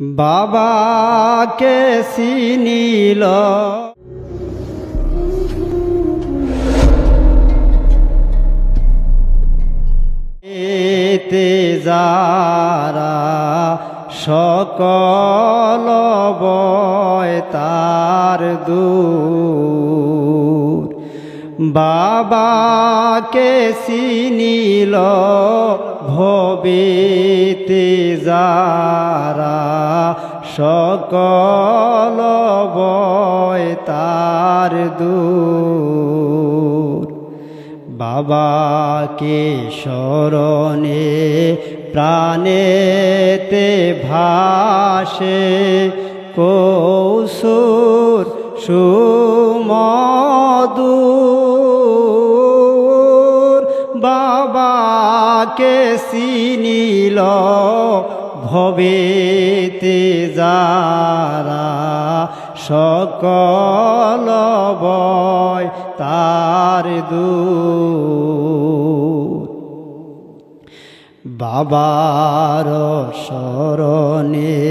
বাবাকে চিনিল। এতে যারা সকল বয় তার দূর। বাবাকে চিনিল। ভবিতে যারা সকল বয় তার দূর। বাবাকে স্মরণে প্রাণেতে ভাসে কৌসুর সুমদূর বাবাকে চিনিল ভবেতে যারা সকল বয় তার দূর বাবার স্মরণে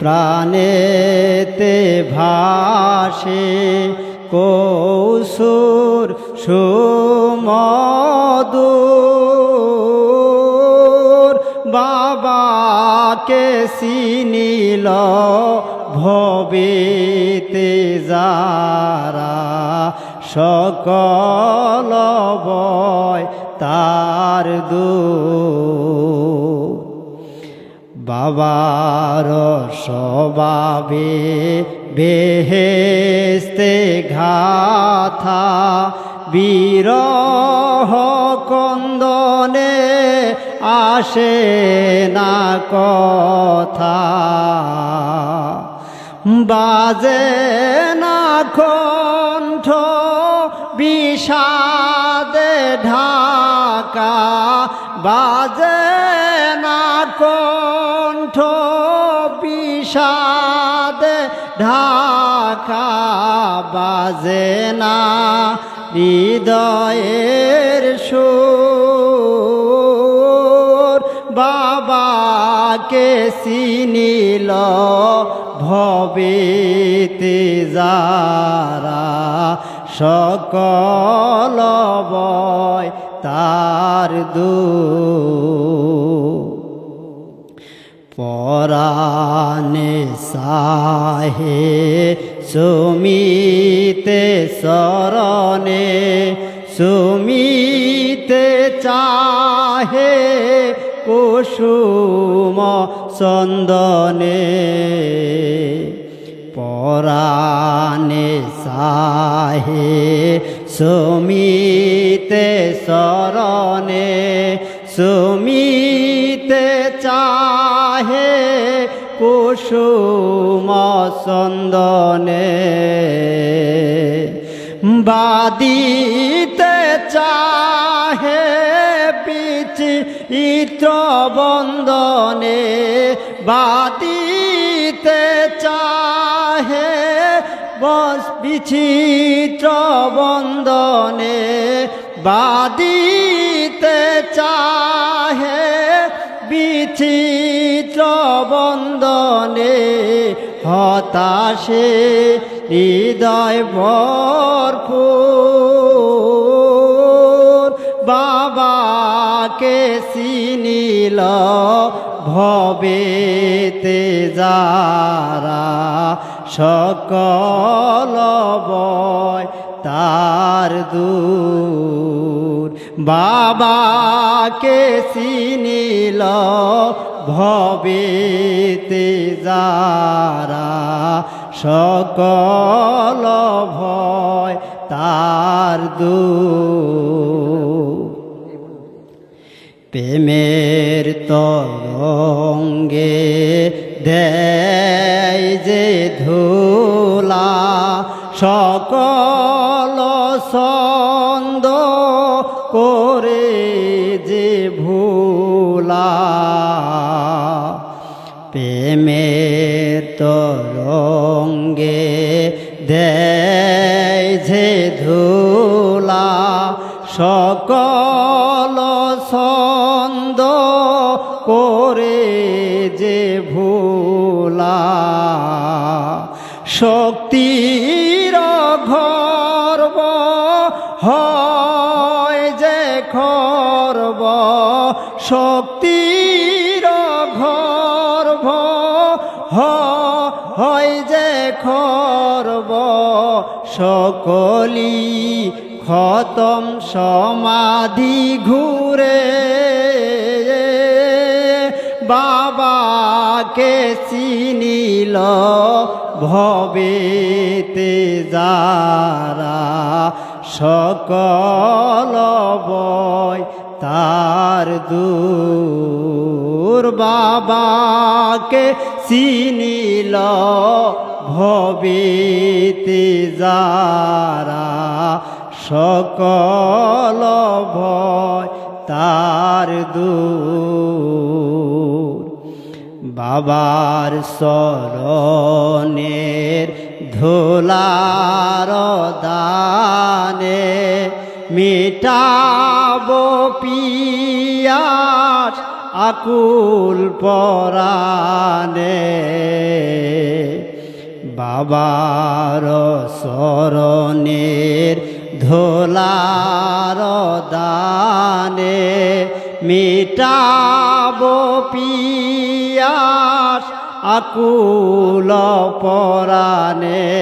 প্রাণেতে ভাসে কৌসুর সুমদূর বাবাকে চিনিল ভবিতে যারা সকল বয় তার দু বাবার স্বভাবে বেহেস্তে ঘাথা বিরহ কন্দনে আসে না কথা। বাজে না কণ্ঠ বিষাদে ঢাকা। বাজে না কণ্ঠ বিষাদে ঢাকা। বাজে না হৃদয়ের সুর বাবাকে চিনিল ভবিতে যারা সকল বয় তার দু পরাণে সাহে সুমিতে শরণে সুমিতে চাহে কুসুম চন্দনে পরাণে সাহে সুমিতে শরণে সুমিতে চাহে কুসুম চন্দনে। বাদিতে চাহে বিচিত্র বন্দনে বাদিতে চাহে। বস বিচিত্র বন্দনে বাদিতে চাহে। বিচিত্র বন্দনে হতাশে হৃদয় ভরপুর। বাবাকে চিনিল ভবেতে যারা সকল বয় তার দূর। বাবাকে চিনিল ভবেতে যারা সকল ভয় তার দূর। প্রেমের তরঙ্গে দেয় যে ধুলা, সকল ছন্দ করে যে ভুলা। প্রেমের তরঙ্গে দেয় যে ধুলা, সকল করে যে ভোলা, শক্তির গর্ব হয় যে খর্ব, শক্তির হ- হয় যে খর্ব সকলি খতম সমাধি ঘুরে বাবাকে চিনিল ভবেতে যারা সকল বয় তার দূর বাবাকে চিনিল ভবেতে যারা সকল ভয় তার দূর বাবার শরণের ধুলার দানে মিটাব পিয়াস আকুল পরানে বাবার শরণের ধোলার দানে মিটাব পিয়াস আকুল পরানে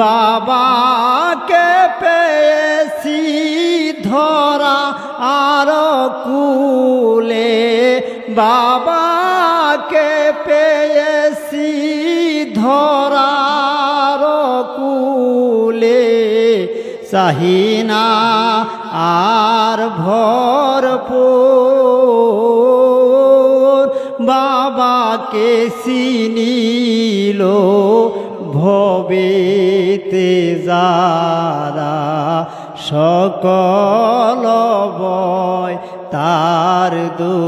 বাবাকে পেয়েছি ধরা আর কুলে। বাবাকে পেয়েছি ধরার কুলে। চাহিনা আর ভরপুর বাবাকে চিনিল ভবেতে যারা সকল বয় তার দো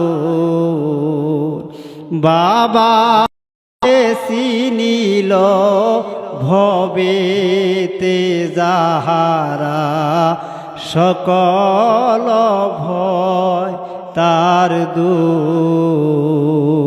বাবা চিনিল ভবেতে যাহারা সকল ভয় তার দূর।